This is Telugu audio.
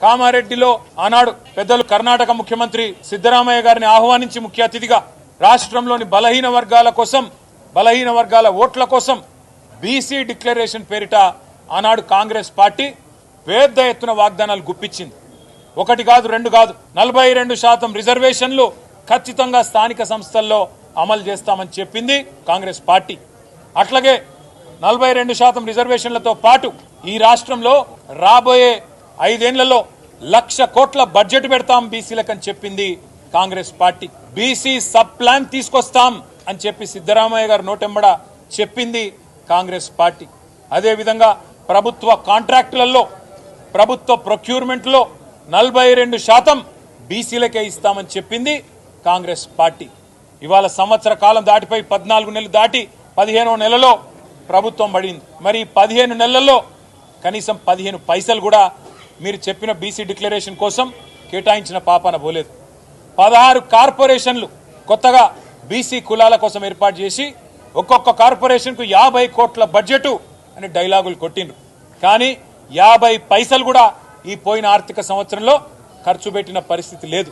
కామారెడ్డిలో ఆనాడు పెద్దలు కర్ణాటక ముఖ్యమంత్రి సిద్దరామయ్య గారిని ఆహ్వానించి ముఖ్య అతిథిగా రాష్ట్రంలోని బలహీన వర్గాల కోసం బలహీన వర్గాల ఓట్ల కోసం బీసీ డిక్లరేషన్ పేరిట ఆనాడు కాంగ్రెస్ పార్టీ పెద్ద ఎత్తున వాగ్దానాలు గుప్పించింది. ఒకటి కాదు రెండు కాదు నలభై రెండు శాతం రిజర్వేషన్లు ఖచ్చితంగా స్థానిక సంస్థల్లో అమలు చేస్తామని చెప్పింది కాంగ్రెస్ పార్టీ. అట్లాగే నలభై రెండు శాతం రిజర్వేషన్లతో పాటు ఈ రాష్ట్రంలో రాబోయే ఐదేళ్ళలో లక్ష కోట్ల బడ్జెట్ పెడతాం బీసీలకని చెప్పింది Congress party. BC sub plan తీసుకొస్తాం అని చెప్పి సిద్ధరామయ్య గారు నోటెంబడ చెప్పింది కాంగ్రెస్ పార్టీ. అదేవిధంగా ప్రభుత్వ కాంట్రాక్టులలో ప్రభుత్వ ప్రొక్యూర్మెంట్లో నలభై రెండు శాతం బీసీలకే ఇస్తామని చెప్పింది కాంగ్రెస్ పార్టీ. ఇవాళ సంవత్సర కాలం దాటిపోయి పద్నాలుగు నెలలు దాటి పదిహేనో నెలలో ప్రభుత్వం పడింది. మరి పదిహేను నెలల్లో కనీసం పదిహేను పైసలు కూడా మీరు చెప్పిన బీసీ డిక్లరేషన్ కోసం కేటాయించిన పాపాన పోలేదు. పదహారు కార్పొరేషన్లు కొత్తగా బీసీ కులాల కోసం ఏర్పాటు చేసి ఒక్కొక్క కార్పొరేషన్కు యాభై కోట్ల బడ్జెట్ అని డైలాగులు కొట్టిండ్రు. కానీ యాభై పైసలు కూడా ఈ పోయిన ఆర్థిక సంవత్సరంలో ఖర్చు పెట్టిన పరిస్థితి లేదు.